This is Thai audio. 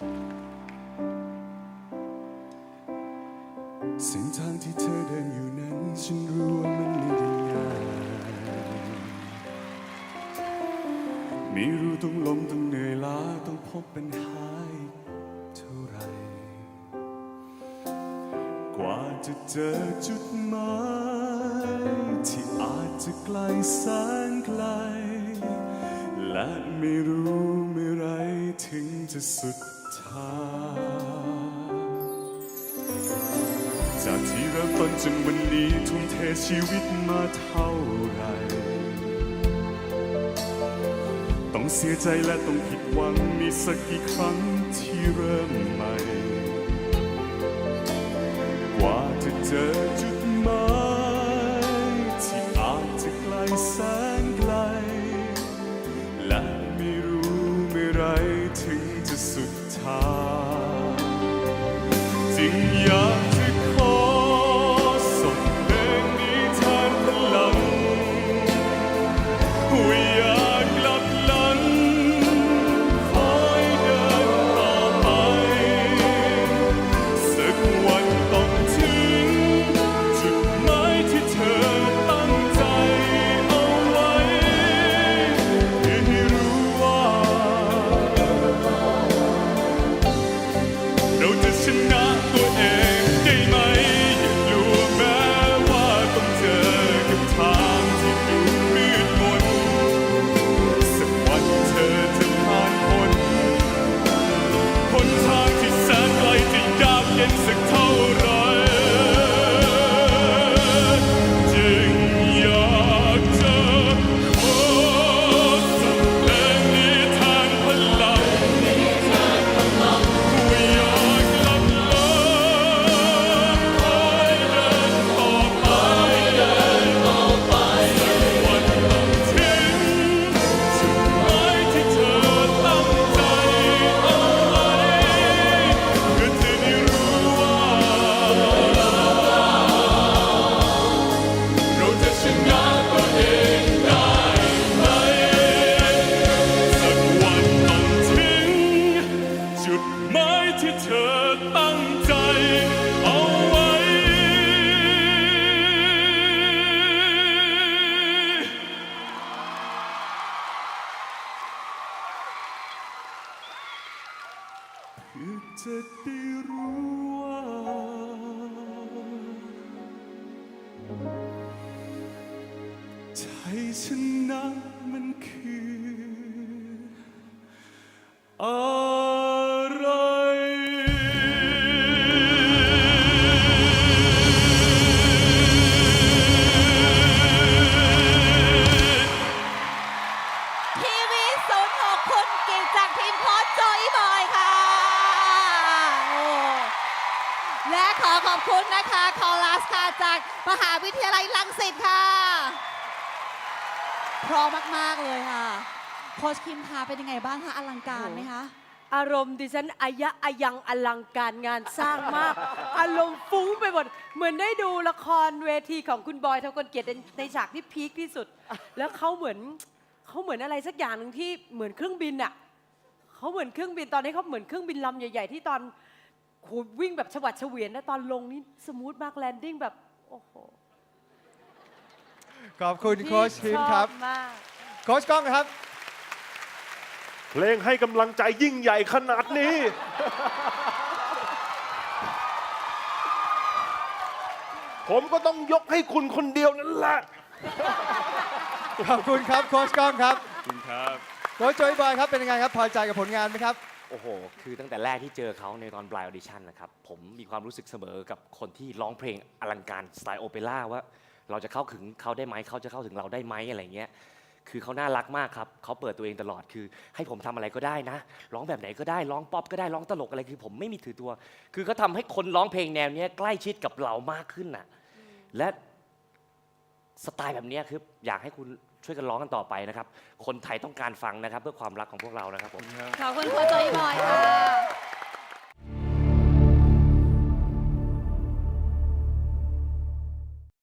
เส้นทางที่เธอเดินอยู่นั้นฉันรู้ว่ามันไม่ได้ง่ายไม่รู้ต้องล้มต้องเหนื่อยล้าต้องพบปัญหาเท่าไร กว่าจะเจอจุดหมายที่อาจจะไกลแสนไกล และไม่รู้เมื่อไรถึงจะสุด ทางจากที่เริ่มต้นจนวันนี้ทุ่มเทชีวิตมาเท่าไร ต้องเสียใจและต้องผิดหวังมีสักกี่ครั้งที่เริ่มใหม่ กว่าจะเจอจุดหมายที่อาจจะไกลแสนไกล และไม่รู้เมื่อไรถึงจะสุด ท ห ที่เธอตั้งใจเอาไว้ เพื่อจะได้รู้ว่าชัยชนมันคืออ และขอขอบคุณนะคะคอลัสค่ะจากมหาวิทยาลัยรังสิตค่ะพราะมาก ๆ เลยค่ะ โคชคิมคะเป็นยังไงบ้างคะอลังการไหมคะ อารมณ์ดิฉันอายะอายังอลังการงานสร้างมาก อารมณ์ฟุ้งไปหมด เหมือนได้ดูละครเวทีของคุณบอยทกลเกียรติในในฉากที่พีคที่สุด แล้วเขาเหมือนเขาเหมือนอะไรสักอย่างหนึ่งที่เหมือนเครื่องบินอะเขาเหมือนเครื่องบินตอนนี้เขาเหมือนเครื่องบินลำใหญ่ ๆ ที่ตอน โหวิ่งแบบฉวัดเฉวียนนะตอนลงนี่สมูทมากแลนดิ้งแบบ โอ้โหขอบคุณโค้ชทีมครับ ชอมากโค้ชก้องครับ เพลงให้กำลังใจยิ่งใหญ่ขนาดนี้ ผมก็ต้องยกให้คุณคนเดียวนั่นแหละ ขอบคุณครับโค้ชก้องครับคุณครับ โค้ชโจยบอยครับเป็นยังไงครับ พอใจกับผลงานไหมครับ โอ้โห คือตั้งแต่แรกที่เจอเขาในตอนปลายออดิชั่นนะครับ ผมมีความรู้สึกเสมอกับคนที่ร้องเพลงอลังการสไตล์โอเปร่าว่า เราจะเข้าถึงเขาได้ไหมเขาจะเข้าถึงเราได้ไหมอะไรเงี้ย คือเขาน่ารักมากครับ เขาเปิดตัวเองตลอด คือ ให้ผมทำอะไรก็ได้นะ ร้องแบบไหนก็ได้ ร้องป๊อปก็ได้ ร้องตลกอะไร คือผมไม่มีถือตัว คือเขาทำให้คนร้องเพลงแนวเนี้ยใกล้ชิดกับเรามากขึ้นน่ะ และสไตล์แบบเนี้ยคืออยากให้คุณ ช่วยกันร้องกันต่อไปนะครับ คนไทยต้องการฟังนะครับ เพื่อความรักของพวกเรานะครับผม ขอบคุณโค้ชโจอีบอยค่ะ